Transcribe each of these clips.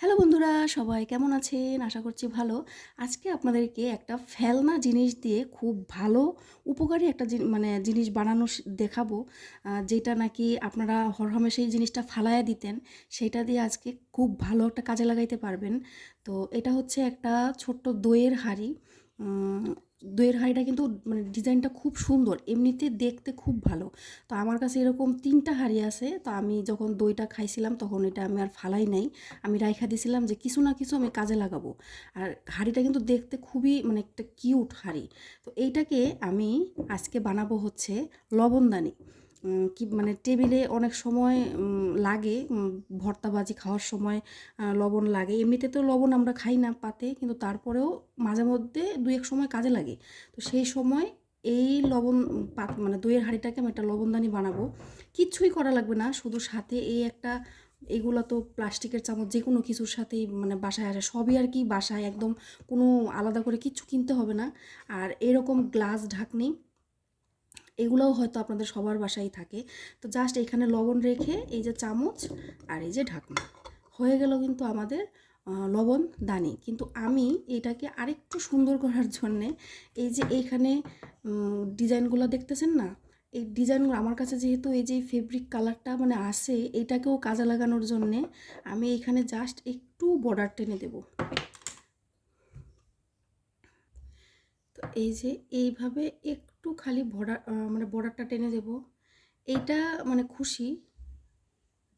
Hello বন্ধুরা, সবাই কেমন আছেন? আশা করছি ভালো। আজকে আপনাদেরকে একটা ফেলনা জিনিস দিয়ে খুব ভালো, উপকারী একটা মানে জিনিস বানানো দেখাবো। যেটা নাকি আপনারা হরহামেশা এই জিনিসটা ফালায়া দিতেন, সেটা দিয়ে আজকে খুব ভালো একটা কাজে লাগাইতে পারবেন। তো এটা হচ্ছে একটা ছোট্ট দইয়ের হাঁড়ি। দইয়ের হাঁড়িটা কিন্তু মানে ডিজাইনটা খুব সুন্দর, এমনিতে দেখতে খুব ভালো। তো আমার কাছে এরকম তিনটা হাঁড়ি আছে, তো আমি যখন দইটা খাইছিলাম তখন এটা আমি আর ফালাই নাই। আমি রাইখা দিছিলাম যে কিছু না কিছু আমি কাজে লাগাবো। আর হাঁড়িটা কিন্তু দেখতে খুবই মানে একটা কিউট হাঁড়ি। তো এইটাকে আমি আজকে বানাবো হচ্ছে লবণদানি। কি মানে টেবিলে অনেক সময় লাগে উম, ভর্তাবাজি খাওয়ার সময় লবণ লাগে। এমনিতে তো লবণ আমরা খাই না পাতে কিন্তু তারপরেও মাঝে মধ্যে দু এক সময় কাজে লাগে। তো সেই সময় এই লবণ পাত মানে দইয়ের হাঁড়িটাকে আমি একটা লবণদানি বানাবো। কিচ্ছুই করা লাগবে না শুধু সাথে এই একটা এগুলো তো প্লাস্টিকের চামচ যে কোনো কিছুর সাথেই মানে বাসায় আসে। সবই আর কি বাসায় একদম কোনো আলাদা করে কিচ্ছু কিনতে হবে না। আর এরকম গ্লাস ঢাকনি এগুলোও হয়তো আপনাদের সবার বাসায় থাকে। তো জাস্ট এখানে লবণ রেখে এই যে চামচ আর এই যে ঢাকনা। হয়ে গেল কিন্তু আমাদের লবণ দানি। কিন্তু আমি এটাকে আরেকটু সুন্দর করার জন্যে এই যে এইখানে ডিজাইনগুলো দেখতেছেন না? এই ডিজাইনগুলো আমার কাছে যেহেতু এই যে ফেব্রিক কালারটা মানে আসে, এটাকেও কাজে লাগানোর জন্যে আমি এখানে জাস্ট একটু বর্ডার টেনে দেব তো এই যে এইভাবে একটু খালি বর্ডার মানে বর্ডারটা টেনে দেব। এইটা মানে খুশি।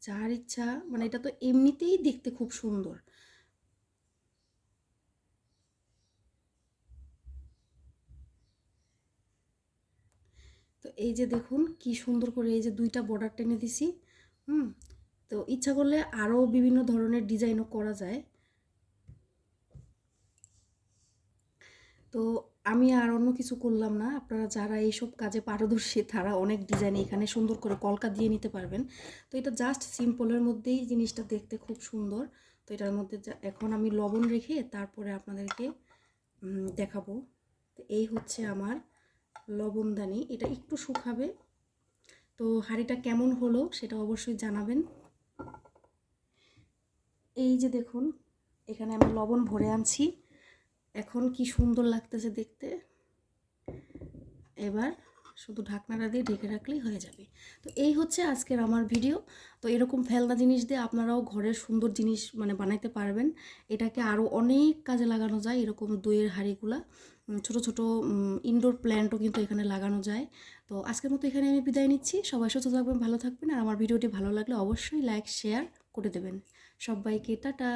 যার ইচ্ছা মানে এটা তো এমনিতেই দেখতে খুব সুন্দর। তো এই যে দেখুন কি সুন্দর করে এই যে দুইটা বর্ডার টেনে দিছি। হুম, তো ইচ্ছা করলে আরও বিভিন্ন ধরনের ডিজাইনও করা যায়। তো আমি আর অন্য কিছু করলাম না। আপনারা যারা এইসব কাজে পারদর্শী, তারা অনেক ডিজাইন এখানে সুন্দর করে কলকা দিয়ে নিতে পারবেন। তো এটা জাস্ট সিম্পলের মধ্যেই জিনিসটা দেখতে খুব সুন্দর। তো এটার মধ্যে এখন আমি লবণ রেখে তারপরে আপনাদেরকে দেখাবো। তো এই হচ্ছে আমার লবণদানি। এটা একটু শুকাবে। তো হাঁড়িটা কেমন হলো সেটা অবশ্যই জানাবেন। এই যে দেখুন, এখানে আমি লবণ ভরে আনছি। এখন কি সুন্দর লাগতেছে দেখতে? এবার শুধু ঢাকনাটা দিয়ে ঢেকে রাখলেই হয়ে যাবে। তো এই হচ্ছে আজকের আমার ভিডিও তো এরকম ফেলনা জিনিস দিয়ে আপনারাও ঘরের সুন্দর জিনিস মানে বানাইতে পারবেন। এটাকে আরও অনেক কাজে লাগানো যায় এরকম দইয়ের হাঁড়িগুলা। ছোট ছোট ইনডোর প্ল্যান্টও কিন্তু এখানে লাগানো যায়। তো আজকের মতো এখানে আমি বিদায় নিচ্ছি। সবাই সুস্থ থাকবেন, ভালো থাকবেন। আর আমার ভিডিওটি ভালো লাগলে অবশ্যই লাইক শেয়ার করে দেবেন। সবাইকে টাটা।